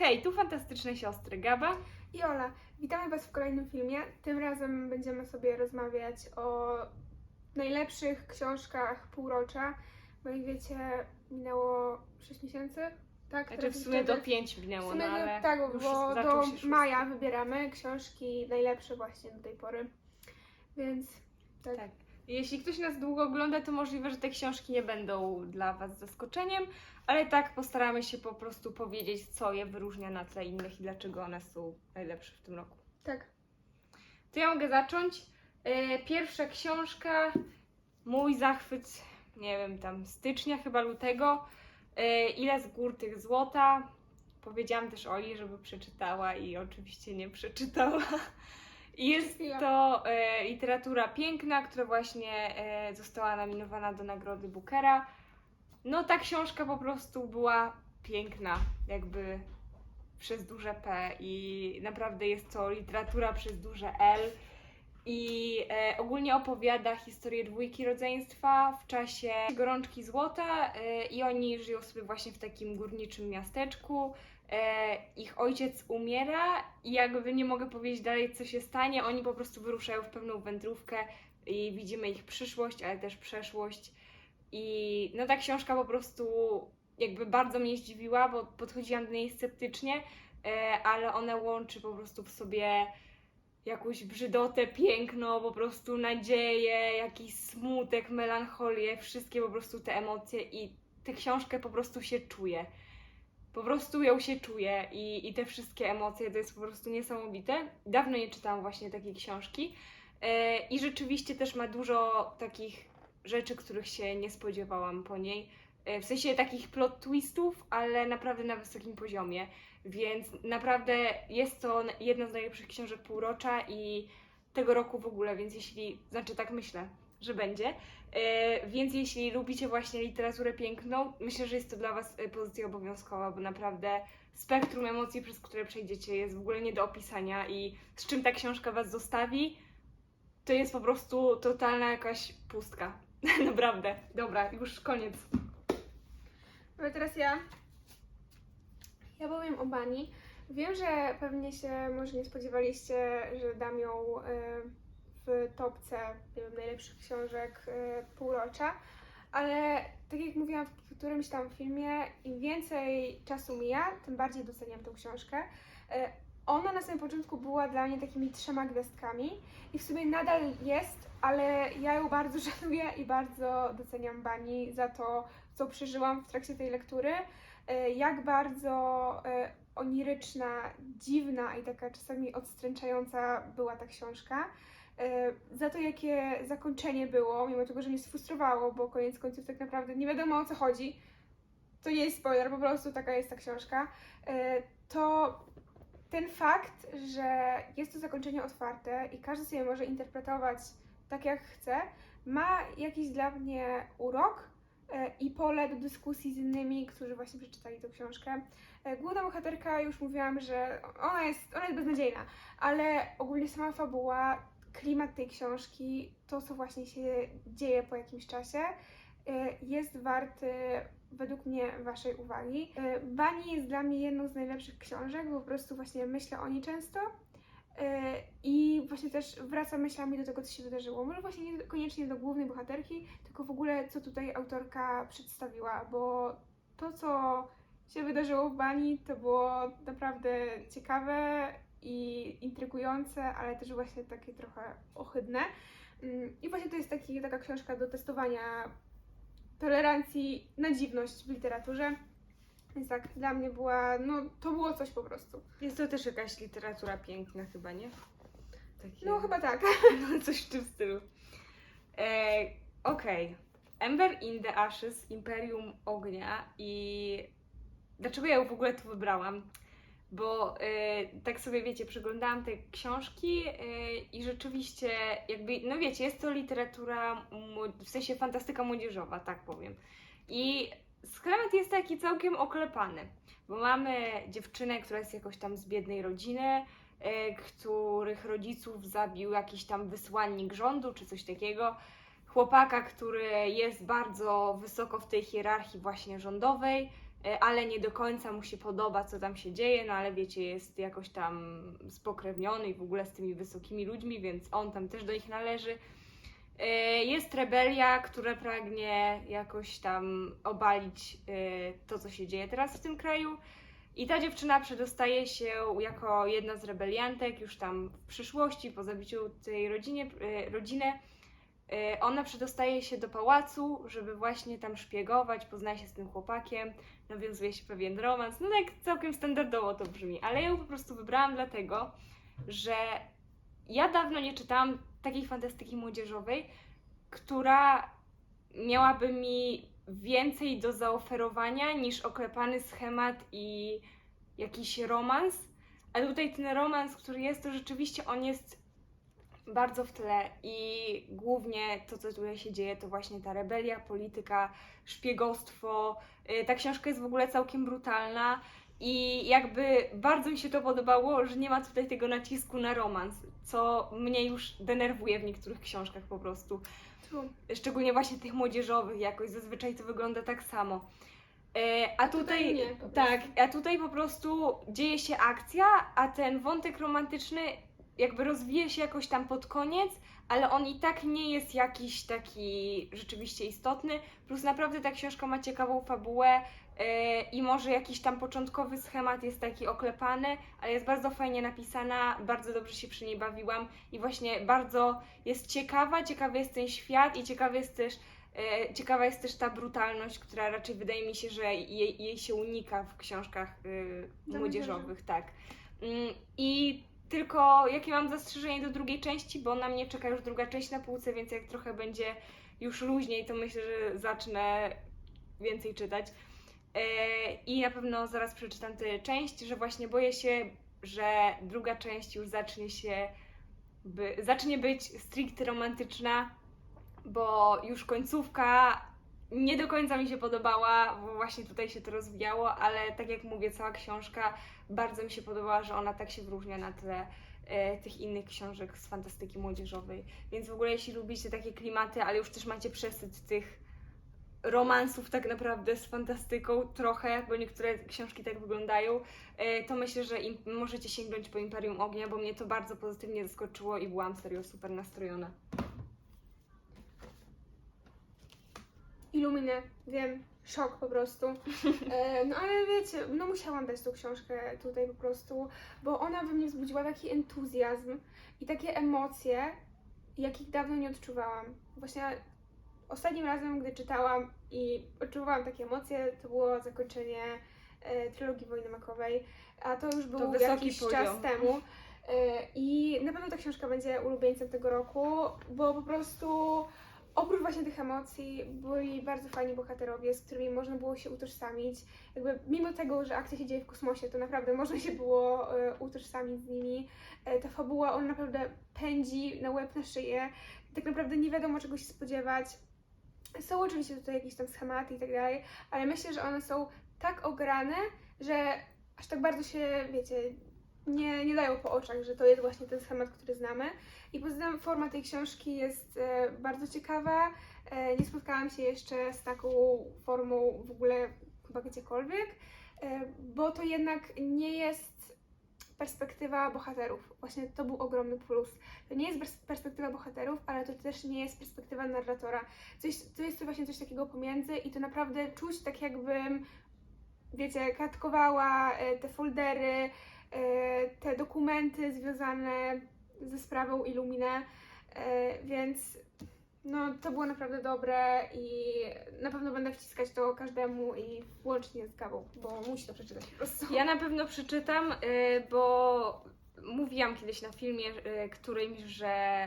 Hej, tu fantastyczne siostry Gaba. I Ola, witamy Was w kolejnym filmie. Tym razem będziemy sobie rozmawiać o najlepszych książkach półrocza, bo jak wiecie, minęło 6 miesięcy, tak? Znaczy w sumie do jeszcze- pięć w minęło, sumie no ale tak, bo do maja wybieramy książki najlepsze właśnie do tej pory. Więc tak. Tak. Jeśli ktoś nas długo ogląda, to możliwe, że te książki nie będą dla Was zaskoczeniem, ale tak postaramy się po prostu powiedzieć, co je wyróżnia na tle innych i dlaczego one są najlepsze w tym roku. tak. To ja mogę zacząć. E, Pierwsza książka, mój zachwyt, nie wiem, tam stycznia, chyba lutego. E, Ile z gór tych złota. Powiedziałam też Oli, żeby przeczytała i oczywiście nie przeczytała. Jest to e, literatura piękna, która właśnie e, została nominowana do nagrody Bookera. No ta książka po prostu była piękna, jakby przez duże P i naprawdę jest to literatura przez duże L i e, ogólnie opowiada historię dwójki rodzeństwa w czasie gorączki złota e, i oni żyją sobie właśnie w takim górniczym miasteczku. E, ich ojciec umiera i jakby nie mogę powiedzieć dalej co się stanie, oni po prostu wyruszają w pewną wędrówkę i widzimy ich przyszłość, ale też przeszłość i no ta książka po prostu jakby bardzo mnie zdziwiła, bo podchodziłam do niej sceptycznie, e, ale ona łączy po prostu w sobie jakąś brzydotę, piękno, po prostu nadzieję, jakiś smutek, melancholię, wszystkie po prostu te emocje i tę książkę po prostu się czuje. Po prostu ją się czuje i, i te wszystkie emocje to jest po prostu niesamowite. Dawno nie czytałam właśnie takiej książki e, i rzeczywiście też ma dużo takich rzeczy, których się nie spodziewałam po niej. E, w sensie takich plot twistów, ale naprawdę na wysokim poziomie. Więc naprawdę jest to jedna z najlepszych książek półrocza i tego roku w ogóle, więc jeśli, znaczy tak myślę, że będzie. E, więc jeśli lubicie właśnie literaturę piękną, myślę, że jest to dla Was e, pozycja obowiązkowa, bo naprawdę spektrum emocji, przez które przejdziecie, jest w ogóle nie do opisania i z czym ta książka Was zostawi, to jest po prostu totalna jakaś pustka. naprawdę. Dobra, już koniec. Ale teraz ja. Ja powiem o Bani. Wiem, że pewnie się może nie spodziewaliście, że dam ją y, topce nie wiem, najlepszych książek y, półrocza, ale tak jak mówiłam w którymś tam filmie, im więcej czasu mija, tym bardziej doceniam tą książkę. Y, Ona na samym początku była dla mnie takimi trzema gwiazdkami i w sumie nadal jest, ale ja ją bardzo szanuję i bardzo doceniam Bani za to, co przeżyłam w trakcie tej lektury, e, jak bardzo oniryczna, dziwna i taka czasami odstręczająca była ta książka. E, Za to, jakie zakończenie było, mimo tego, że mnie sfrustrowało, bo koniec końców tak naprawdę nie wiadomo o co chodzi. To nie jest spoiler, po prostu taka jest ta książka. E, To ten fakt, że jest to zakończenie otwarte i każdy sobie może interpretować tak jak chce, ma jakiś dla mnie urok e, i pole do dyskusji z innymi, którzy właśnie przeczytali tę książkę. Główna bohaterka, już mówiłam, że ona jest, ona jest beznadziejna, ale ogólnie sama fabuła, klimat tej książki, to co właśnie się dzieje po jakimś czasie, e, jest warty według mnie Waszej uwagi. E, Bani jest dla mnie jedną z najlepszych książek, bo po prostu właśnie myślę o niej często. E, I właśnie też wracam myślami do tego, co się wydarzyło. Może właśnie nie koniecznie do głównej bohaterki, tylko w ogóle, co tutaj autorka przedstawiła, bo to, co się wydarzyło w Bani, to było naprawdę ciekawe i intrygujące, ale też właśnie takie trochę ohydne. Mm, I właśnie to jest taki, taka książka do testowania tolerancji na dziwność w literaturze. Więc tak, dla mnie była, no to było coś po prostu. Jest to też jakaś literatura piękna chyba, nie? Takie... No chyba tak. No, coś w tym stylu. E, Okej. Ember in the Ashes, Imperium Ognia i dlaczego ja ją w ogóle tu wybrałam? Bo e, tak sobie wiecie, przeglądałam te książki e, i rzeczywiście jakby, no wiecie, jest to literatura, w sensie fantastyka młodzieżowa, tak powiem. I schemat jest taki całkiem oklepany, bo mamy dziewczynę, która jest jakoś tam z biednej rodziny, e, których rodziców zabił jakiś tam wysłannik rządu czy coś takiego. Chłopaka, który jest bardzo wysoko w tej hierarchii właśnie rządowej, ale nie do końca mu się podoba, co tam się dzieje, no ale wiecie, jest jakoś tam spokrewniony i w ogóle z tymi wysokimi ludźmi, więc on tam też do nich należy. E, Jest rebelia, która pragnie jakoś tam obalić e, to, co się dzieje teraz w tym kraju. I ta dziewczyna przedostaje się jako jedna z rebeliantek już tam w przyszłości, po zabiciu tej rodzinie, e, rodziny. E, Ona przedostaje się do pałacu, żeby właśnie tam szpiegować, poznaje się z tym chłopakiem, nawiązuje się pewien romans. No tak całkiem standardowo to brzmi, ale ja ją po prostu wybrałam dlatego, że ja dawno nie czytałam takiej fantastyki młodzieżowej, która miałaby mi więcej do zaoferowania niż oklepany schemat i jakiś romans. A tutaj ten romans, który jest, to rzeczywiście on jest bardzo w tle i głównie to, co tutaj się dzieje, to właśnie ta rebelia, polityka, szpiegostwo. Y, Ta książka jest w ogóle całkiem brutalna i jakby bardzo mi się to podobało, że nie ma tutaj tego nacisku na romans, co mnie już denerwuje w niektórych książkach po prostu szczególnie właśnie tych młodzieżowych jakoś, zazwyczaj to wygląda tak samo. E, a tutaj, tutaj nie, tak, a tutaj po prostu dzieje się akcja, a ten wątek romantyczny jakby rozwija się jakoś tam pod koniec, ale on i tak nie jest jakiś taki rzeczywiście istotny, plus naprawdę ta książka ma ciekawą fabułę e, i może jakiś tam początkowy schemat jest taki oklepany, ale jest bardzo fajnie napisana, bardzo dobrze się przy niej bawiłam i właśnie bardzo jest ciekawa, ciekawy jest ten świat i ciekawy jest też, e, ciekawa jest też ta brutalność, która raczej wydaje mi się, że jej, jej się unika w książkach Za młodzieżowych, tak. Mm, I tylko jakie mam zastrzeżenie do drugiej części, bo na mnie czeka już druga część na półce, więc jak trochę będzie już luźniej, to myślę, że zacznę więcej czytać. E, I na pewno zaraz przeczytam tę część, że właśnie boję się, że druga część już zacznie się, by, zacznie być stricte romantyczna, bo już końcówka nie do końca mi się podobała, bo właśnie tutaj się to rozwijało, ale tak jak mówię, cała książka bardzo mi się podobała, że ona tak się wyróżnia na tle e, tych innych książek z fantastyki młodzieżowej. Więc w ogóle jeśli lubicie takie klimaty, ale już też macie przesyt tych romansów tak naprawdę z fantastyką trochę, bo niektóre książki tak wyglądają, e, to myślę, że im, możecie sięgnąć po Imperium Ognia, bo mnie to bardzo pozytywnie zaskoczyło i byłam serio super nastrojona. Illuminę, wiem, szok po prostu. E, no ale wiecie, no musiałam dać tą książkę tutaj po prostu, bo ona we mnie wzbudziła taki entuzjazm i takie emocje, jakich dawno nie odczuwałam. Właśnie ostatnim razem, gdy czytałam i odczuwałam takie emocje, to było zakończenie e, trylogii Wojny Makowej, a to już był wysoki jakiś poziom. czas temu. E, I na pewno ta książka będzie ulubieńcem tego roku, bo po prostu oprócz właśnie tych emocji byli bardzo fajni bohaterowie, z którymi można było się utożsamić. Jakby mimo tego, że akcja się dzieje w kosmosie, to naprawdę można się było e, utożsamić z nimi. E, ta fabuła, on naprawdę pędzi na łeb, na szyję. Tak naprawdę nie wiadomo czego się spodziewać. Są oczywiście tutaj jakieś tam schematy i tak dalej, ale myślę, że one są tak ograne, że aż tak bardzo się, wiecie, nie, nie dają po oczach, że to jest właśnie ten schemat, który znamy. I poza tym forma tej książki jest e, bardzo ciekawa. E, nie spotkałam się jeszcze z taką formą w ogóle chyba gdziekolwiek, e, bo to jednak nie jest perspektywa bohaterów. Właśnie to był ogromny plus. To nie jest pers- perspektywa bohaterów, ale to też nie jest perspektywa narratora. Coś, to jest to właśnie coś takiego pomiędzy i to naprawdę czuć tak jakbym, wiecie, katkowała e, te foldery, te dokumenty związane ze sprawą Illumine, e, więc no, to było naprawdę dobre i na pewno będę wciskać to każdemu i włącznie z Gabą, bo musi to przeczytać po prostu. Ja na pewno przeczytam, y, bo mówiłam kiedyś na filmie którymś, że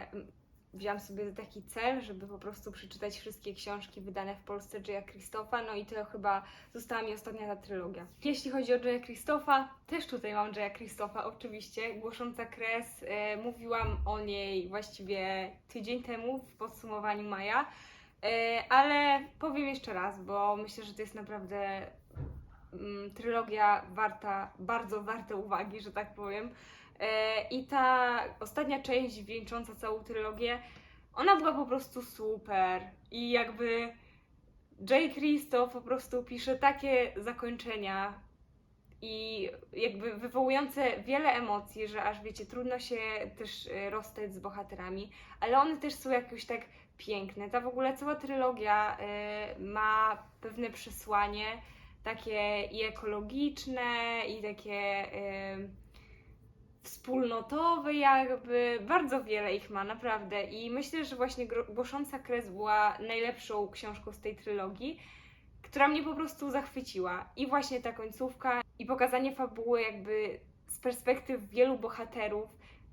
wziąłam sobie taki cel, żeby po prostu przeczytać wszystkie książki wydane w Polsce Jaya Christopha, no i to chyba została mi ostatnia ta trylogia. Jeśli chodzi o Jaya Christopha, też tutaj mam Jaya Christopha, oczywiście, Głosząca Kres, y, mówiłam o niej właściwie tydzień temu w podsumowaniu maja, y, ale powiem jeszcze raz, bo myślę, że to jest naprawdę mm, trylogia warta, bardzo warta uwagi, że tak powiem. E, I ta ostatnia część wieńcząca całą trylogię, ona była po prostu super. I jakby J. Christoph po prostu pisze takie zakończenia i jakby wywołujące wiele emocji, że aż wiecie, trudno się też e, rozstać z bohaterami, ale one też są jakoś tak piękne. Ta w ogóle cała trylogia e, ma pewne przesłanie, takie i ekologiczne, i takie wspólnotowe jakby, bardzo wiele ich ma, naprawdę. I myślę, że właśnie Głosząca Kres była najlepszą książką z tej trylogii, która mnie po prostu zachwyciła. I właśnie ta końcówka, i pokazanie fabuły jakby z perspektyw wielu bohaterów,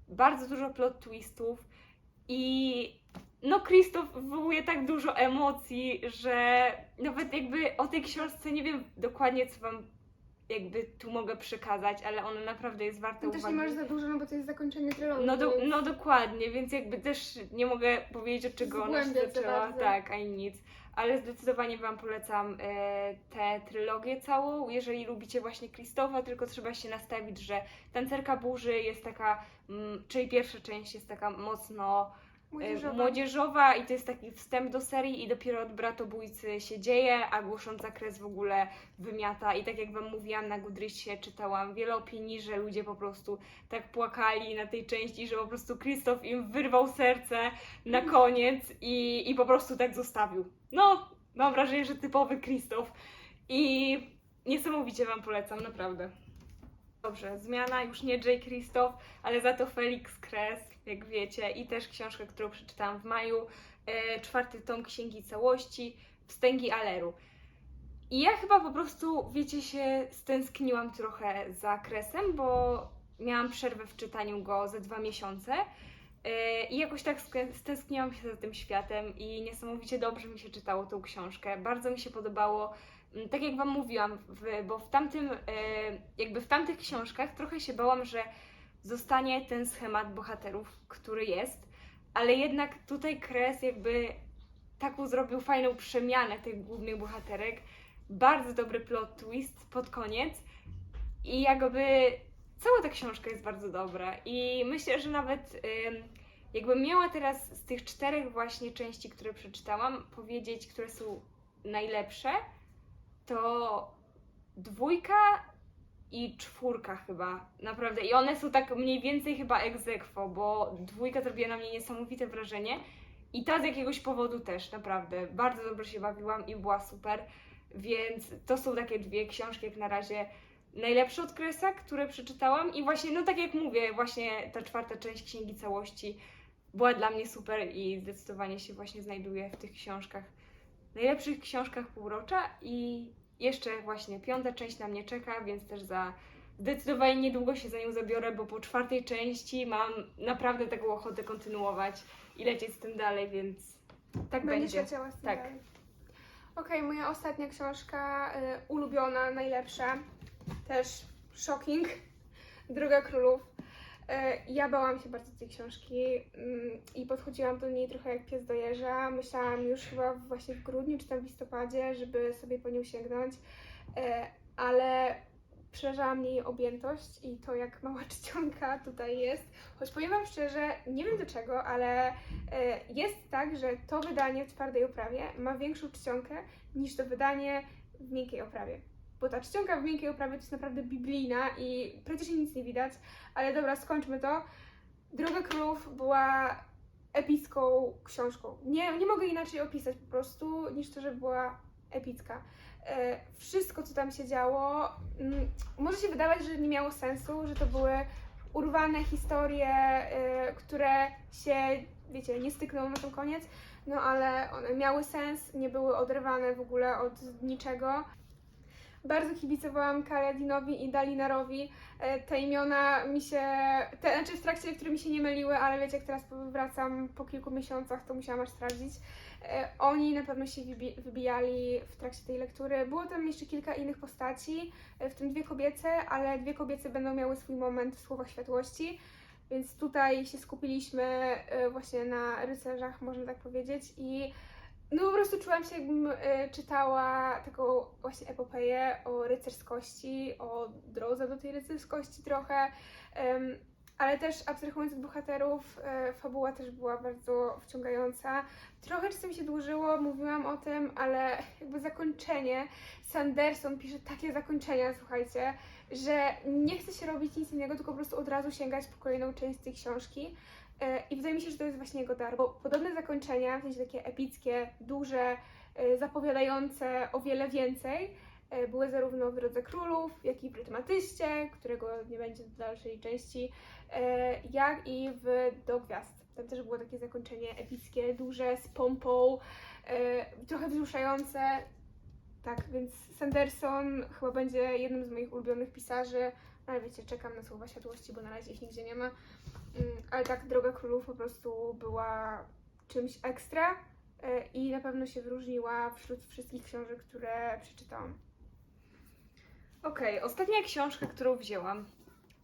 bardzo dużo plot twistów i no Krzysztof wywołuje tak dużo emocji, że nawet jakby o tej książce nie wiem dokładnie co wam jakby tu mogę przekazać, ale ona naprawdę jest warta No też nie masz za dużo, no bo to jest zakończenie trylogii. No, do, no dokładnie, więc jakby też nie mogę powiedzieć od czego ona się zaczęła, tak, ani nic. Ale zdecydowanie Wam polecam e, tę trylogię całą, jeżeli lubicie właśnie Krzysztofa, tylko trzeba się nastawić, że Tancerka Burzy jest taka, mm, czyli pierwsza część jest taka mocno Młodzieżowa. młodzieżowa i to jest taki wstęp do serii i dopiero od Bratobójcy się dzieje, a Głosząca Kres w ogóle wymiata i tak jak Wam mówiłam, na Goodreadsie czytałam wiele opinii, że ludzie po prostu tak płakali na tej części, że po prostu Krzysztof im wyrwał serce na koniec i, i po prostu tak zostawił. No, mam wrażenie, że typowy Krzysztof i niesamowicie Wam polecam, naprawdę. Dobrze, zmiana, już nie J. Krzysztof, ale za to Felix Kres, jak wiecie, i też książkę, którą przeczytałam w maju, e, czwarty tom Księgi Całości, Wstęgi Aleru. I ja chyba po prostu, wiecie, się stęskniłam trochę za Kresem, bo miałam przerwę w czytaniu go ze dwa miesiące e, i jakoś tak stęskniłam się za tym światem i niesamowicie dobrze mi się czytało tą książkę. Bardzo mi się podobało tak jak Wam mówiłam, w, bo w tamtym, e, jakby w tamtych książkach trochę się bałam, że zostanie ten schemat bohaterów, który jest, ale jednak tutaj Kres jakby taką zrobił fajną przemianę tych głównych bohaterek, bardzo dobry plot twist pod koniec i jakby cała ta książka jest bardzo dobra i myślę, że nawet ym, jakbym miała teraz z tych czterech właśnie części, które przeczytałam, powiedzieć, które są najlepsze, to dwójka i czwórka chyba, naprawdę. I one są tak mniej więcej chyba aequo, bo dwójka zrobiła na mnie niesamowite wrażenie i ta z jakiegoś powodu też, naprawdę. Bardzo dobrze się bawiłam i była super, więc to są takie dwie książki jak na razie najlepsze od Kresa, które przeczytałam i właśnie, no tak jak mówię, właśnie ta czwarta część Księgi Całości była dla mnie super i zdecydowanie się właśnie znajduje w tych książkach najlepszych książkach półrocza i jeszcze właśnie piąta część na mnie czeka, więc też za zdecydowanie niedługo się za nią zabiorę, bo po czwartej części mam naprawdę taką ochotę kontynuować i lecieć z tym dalej, więc tak Będziesz będzie. leciała z tym Tak. dalej. Okej, moja ostatnia książka, y, ulubiona, najlepsza, też shocking, Droga Królów. Y, ja bałam się bardzo tej książki mm, i podchodziłam do niej trochę jak pies do jeża. Myślałam już chyba właśnie w grudniu czy tam w listopadzie, żeby sobie po nią sięgnąć, y, ale przerażała mnie jej objętość i to jak mała czcionka tutaj jest. Choć powiem Wam szczerze, nie wiem dlaczego, ale e, jest tak, że to wydanie w twardej oprawie ma większą czcionkę niż to wydanie w miękkiej oprawie. Bo ta czcionka w miękkiej oprawie to jest naprawdę biblijna i praktycznie nic nie widać. Ale dobra, skończmy to. Droga Królów była epicką książką. Nie, nie mogę inaczej opisać po prostu, niż to, że była epicka. E, wszystko, co tam się działo, mm, może się wydawać, że nie miało sensu, że to były urwane historie, e, które się, wiecie, nie stykną na ten koniec, no ale one miały sens, nie były oderwane w ogóle od niczego. Bardzo kibicowałam Karadinowi i Dalinarowi. E, Te imiona mi się, te, znaczy w trakcie lektury mi się nie myliły, ale wiecie, jak teraz wracam po kilku miesiącach, to musiałam aż sprawdzić. E, Oni na pewno się wybi- wybijali w trakcie tej lektury. Było tam jeszcze kilka innych postaci, e, w tym dwie kobiece, ale dwie kobiece będą miały swój moment w Słowach Światłości, więc tutaj się skupiliśmy właśnie na rycerzach, można tak powiedzieć i no po prostu czułam się jakbym e, czytała taką właśnie epopeję o rycerskości, o drodze do tej rycerskości trochę, ale też abstrahując od bohaterów, e, fabuła też była bardzo wciągająca. Trochę czasem się dłużyło, mówiłam o tym, ale jakby zakończenie, Sanderson pisze takie zakończenia, słuchajcie, że nie chce się robić nic innego, tylko po prostu od razu sięgać po kolejną część tej książki. E, I wydaje mi się, że to jest właśnie jego dar, bo podobne zakończenia, w sensie takie epickie, duże, e, zapowiadające o wiele więcej, e, były zarówno w Drodze Królów, jak i w Rytmatyście, którego nie będzie w dalszej części, jak i w Do Gwiazd. Tam też było takie zakończenie epickie, duże, z pompą, trochę wzruszające. Tak, więc Sanderson chyba będzie jednym z moich ulubionych pisarzy, ale wiecie, czekam na słowa światłości, bo na razie ich nigdzie nie ma. Mm, Ale tak, Droga Królów po prostu była czymś ekstra e, i na pewno się wyróżniła wśród wszystkich książek, które przeczytałam. Okej, ostatnia książka, którą wzięłam,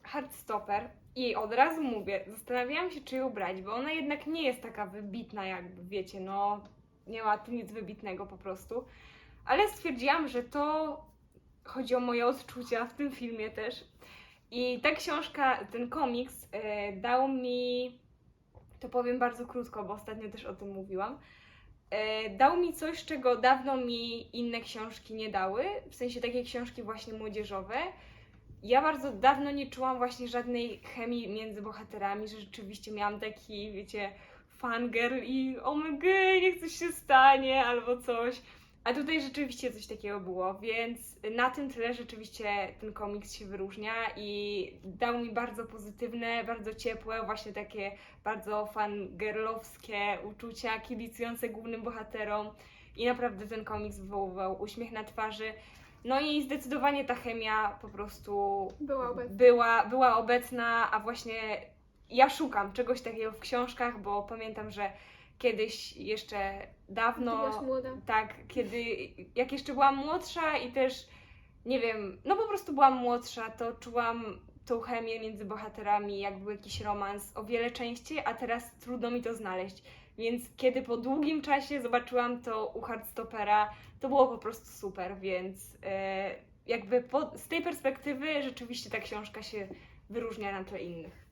Heartstopper. I od razu mówię, zastanawiałam się, czy ją brać, bo ona jednak nie jest taka wybitna, jakby wiecie, no nie ma tu nic wybitnego po prostu. Ale stwierdziłam, że to chodzi o moje odczucia w tym filmie też. I ta książka, ten komiks e, dał mi, to powiem bardzo krótko, bo ostatnio też o tym mówiłam, e, dał mi coś, czego dawno mi inne książki nie dały, w sensie takie książki właśnie młodzieżowe. Ja bardzo dawno nie czułam właśnie żadnej chemii między bohaterami, że rzeczywiście miałam taki, wiecie, fangirl i o my god, niech coś się stanie albo coś. A tutaj rzeczywiście coś takiego było, więc na tym tyle rzeczywiście ten komiks się wyróżnia i dał mi bardzo pozytywne, bardzo ciepłe, właśnie takie bardzo fangirlowskie uczucia, kibicujące głównym bohaterom i naprawdę ten komiks wywoływał uśmiech na twarzy. No i zdecydowanie ta chemia po prostu Była obecna. była, była obecna, a właśnie ja szukam czegoś takiego w książkach, bo pamiętam, że kiedyś jeszcze dawno. Ty byłaś młoda. Tak, kiedy jak jeszcze byłam młodsza i też nie wiem, no po prostu byłam młodsza, to czułam tą chemię między bohaterami, jak był jakiś romans o wiele częściej, a teraz trudno mi to znaleźć. Więc kiedy po długim czasie zobaczyłam to u Hardstopera, to było po prostu super, więc e, jakby po, z tej perspektywy rzeczywiście ta książka się wyróżnia na tle innych.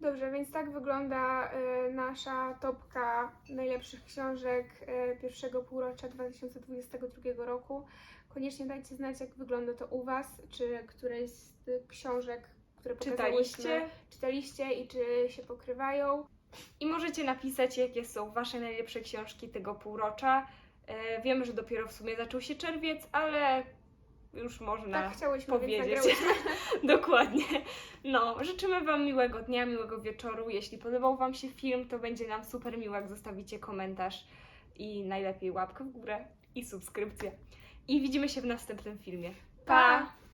Dobrze, więc tak wygląda y, nasza topka najlepszych książek y, pierwszego półrocza 2022 roku. Koniecznie dajcie znać, jak wygląda to u Was, czy któreś z tych książek, które Czytaliście? czytaliście i czy się pokrywają. I możecie napisać, jakie są Wasze najlepsze książki tego półrocza. E, wiem, że dopiero w sumie zaczął się czerwiec, ale już można tak chciałyśmy, powiedzieć. Dokładnie. No, życzymy Wam miłego dnia, miłego wieczoru. Jeśli podobał Wam się film, to będzie nam super miło, jak zostawicie komentarz i najlepiej łapkę w górę i subskrypcję. I widzimy się w następnym filmie. Pa!